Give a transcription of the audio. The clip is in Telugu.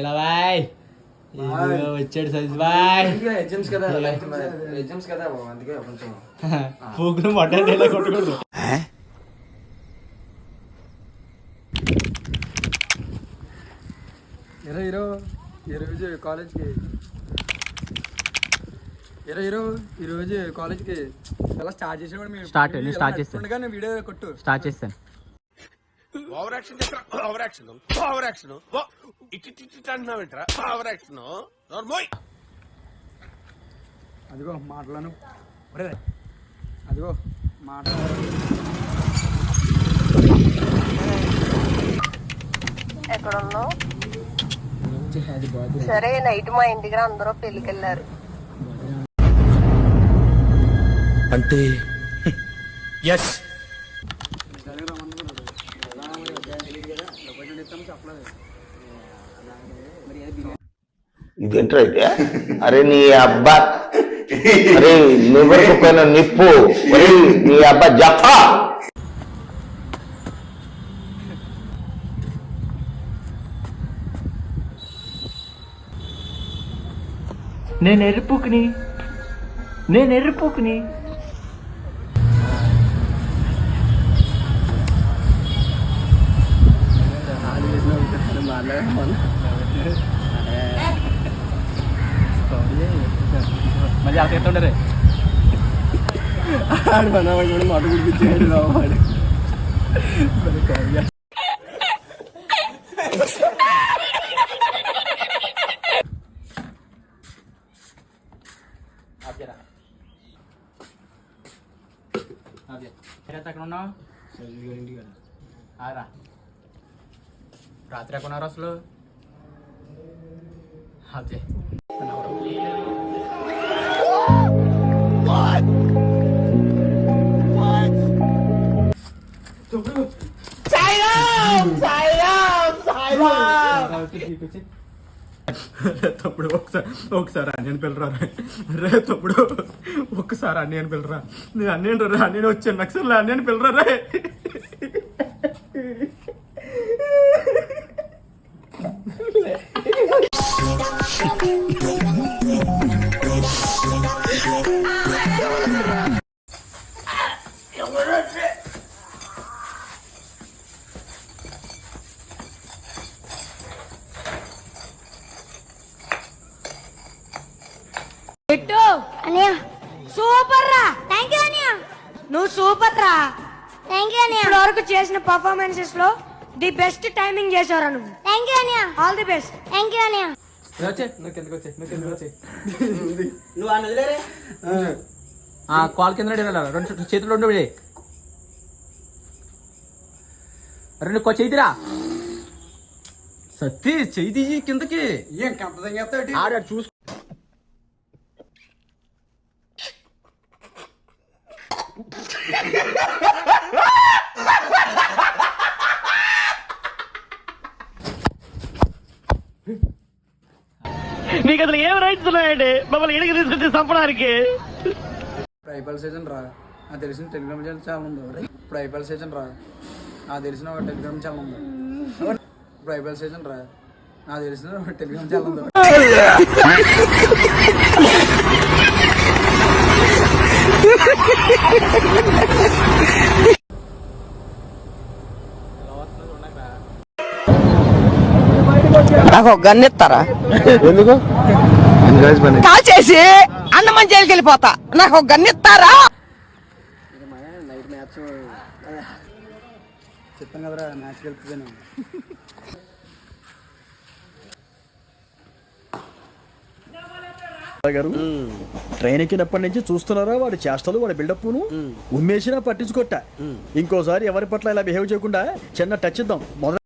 ఇలా బాయ్. వచ్చాడు సతీష్ బాయ్. ఎగ్జామ్స్ కదా ఎగ్జామ్స్ కదా బాబు, అందుకే కొంచెం. పూకులు మొట్ట ఇలా కొట్టకూడదు ఇరవై హీరో ఈరోజు కాలేజ్కి. ఇరవై హీరో ఈరోజు కాలేజ్కి. ఎలా స్టార్ట్ చేసేవాడు నేను start చేస్తాను. వీడియో కొట్టు. స్టార్ట్ చేస్తాను. ఓవర్ యాక్షన్ చేస్తా ఓవర్ యాక్షన్ ఓవర్ యాక్షన్ ఇటు ఇటు ఇటు అంటున్నావేంట్రా? ఓవర్ యాక్షన్ నోర్మోయ్ అదిగో మాటలను. అదిగో మాట ఎక్కడున్నావు? సరే నైట్ మా ఇంటికి అందరూ పెళ్ళికి వెళ్ళారు అంటే ఎస్ ఇదేంట్రా అయితే అరే నీ అబ్బా. అరే లివర్ కుక్కైన నిప్పు. ఒరే నీ అబ్బా జఫా. నేను ఎరుపుకుని నేను ఎరుపుకుని జాగ్రత్త అలా ఆడు మనవాడు కూడా మాట గుడిపించాడు రావాడు ఎక్కడ ఉన్నావు ఆరా రాత్రి ఎక్కడ ఉన్నారు అసలు అదే తప్పుడు ఒకసారి ఒకసారి అన్నయ్యని పిల్లరా రే. తప్పుడు ఒకసారి అన్నయ్యని పిల్లరా. నేను అన్నయ్య రా అన్నయ్య వచ్చాను నక్సల్ అన్నయ్యని పిల్లరా రే. పెట్టు. అనియా. సూపర్ రా. థ్యాంక్ యూ అనియా. నువ్వు సూపర్ రా. థ్యాంక్ యూ అనియా. ఇప్పటి వరకు చేసిన పర్ఫార్మెన్సెస్లో ది బెస్ట్ టైమింగ్ చేసావురా నువ్వు. థ్యాంక్ యూ అనియా. All the best thank you అనియా. వచ్చే నువ్వు కిందకి వచ్చే నువ్వు కిందకి వచ్చే కాల్ కింద రెడీ చేతులు రెండు విడే రెండు కొ చేతిరా. సత్తి చెయ్యి తీసి కిందకి. ఏం తెంగేస్తావు ఆడ నీకు అసలు ఏం రైట్స్ ఉన్నాయండి? మమ్మల్ని ఎడికి తీసుకొచ్చి చంపడానికి. ఐపీఎల్ సీజన్ రా. నాకు తెలిసిన టెలిగ్రామ్ ఛానల్ చాలా ఉంది ఇప్పుడు ఐపీఎల్ సీజన్ రా. నాకు తెలిసిన ఒక టెలిగ్రామ్ ఛానల్ ఉంది ఇప్పుడు ఐపీఎల్ సీజన్ రా. నాకు తెలిసిన ఒక టెలిగ్రామ్ ఛానల్ ఉంది నాకు ఒక గన్ ఇస్తారా? ఎందుకు? కాల్ చేసి అన్నమని జైలుకి వెళ్ళిపోతా. నాకు ఒక గన్ ఇస్తారా? నైట్ మ్యాచ్ చెప్తాను కదరా మ్యాచ్ గెలుపుతాను గారు ట్రైన్ ఎక్కినప్పటి నుంచి చూస్తున్నారా వాడి చేష్టలు వాడి బిల్డప్ను ఉమ్మేసినా పట్టించుకోట ఇంకోసారి ఎవరి పట్ల ఇలా బిహేవ్ చేయకుండా చిన్న టచ్ ఇద్దాం. మొదలు